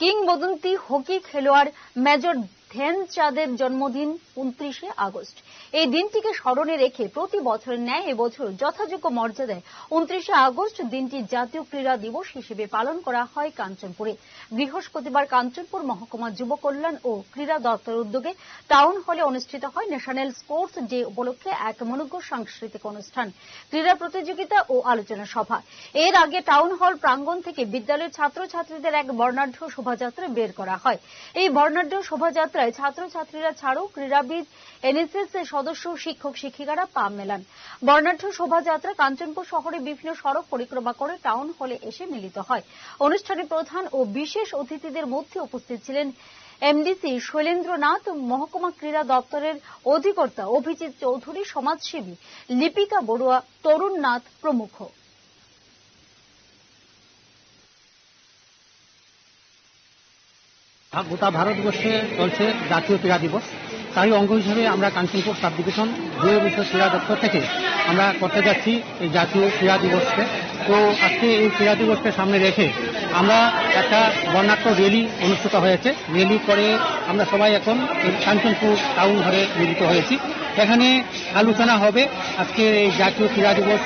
কিংবদন্তি হকি খেলোয়াড় মেজর ধ্যানচাঁদের জন্মদিন উনত্রিশে আগস্ট। এই দিনটিকে স্মরণে রেখে প্রতি বছরের ন্যায় এবছর যথাযোগ্য মর্যাদায় উনত্রিশে আগস্ট দিনটি জাতীয় ক্রীড়া দিবস হিসেবে পালন করা হয় কাঞ্চনপুরে। বৃহস্পতিবার কাঞ্চনপুর মহকুমা যুব কল্যাণ ও ক্রীড়া দপ্তর উদ্যোগে টাউন হলে অনুষ্ঠিত হয় ন্যাশনাল স্পোর্টস ডে উপলক্ষে এক মনোজ্ঞ সাংস্কৃতিক অনুষ্ঠান, ক্রীড়া প্রতিযোগিতা ও আলোচনা সভা। এর আগে টাউন হল প্রাঙ্গণ থেকে বিদ্যালয়ের ছাত্রছাত্রীদের এক বর্ণাঢ্য শোভাযাত্রা বের করা হয়। এই বর্ণাঢ্য শোভাযাত্রায় ছাত্রছাত্রীরা ছাড়াও ক্রীড়াবিদ, এনএসএস এর সদস্য, শিক্ষক, শিক্ষিকারা পা মেলান। বর্ণাঢ্য শোভাযাত্রা কাঞ্চনপুর শহরে বিভিন্ন সড়ক পরিক্রমা করে টাউন হলে এসে মিলিত হয়। অনুষ্ঠানে প্রধান ও বিশেষ অতিথিদের মধ্যে উপস্থিত ছিলেন এমডিসি শৈলেন্দ্রনাথ, মহকুমা ক্রীড়া দপ্তরের অধিকর্তা অভিজিৎ চৌধুরী, সমাজসেবী লিপিকা বড়ুয়া তরুণ নাথ প্রমুখ। গোটা ভারতবর্ষে চলছে জাতীয় ক্রীড়া দিবস। তারই অঙ্গ হিসেবে আমরা কাঞ্চনপুর সাব ডিভিশন দুই বিশ্ব ক্রীড়া দপ্তর থেকে আমরা করতে যাচ্ছি এই জাতীয় ক্রীড়া দিবসকে। তো আজকে এই ক্রীড়া দিবসকে সামনে রেখে আমরা একটা বর্ণাঢ্য র্যালি অনুষ্ঠিত হয়েছে। র্যালি করে আমরা সবাই এখন কাঞ্চনপুর টাউন ঘরে মিলিত হয়েছি। এখানে আলোচনা হবে আজকে এই জাতীয় ক্রীড়া দিবস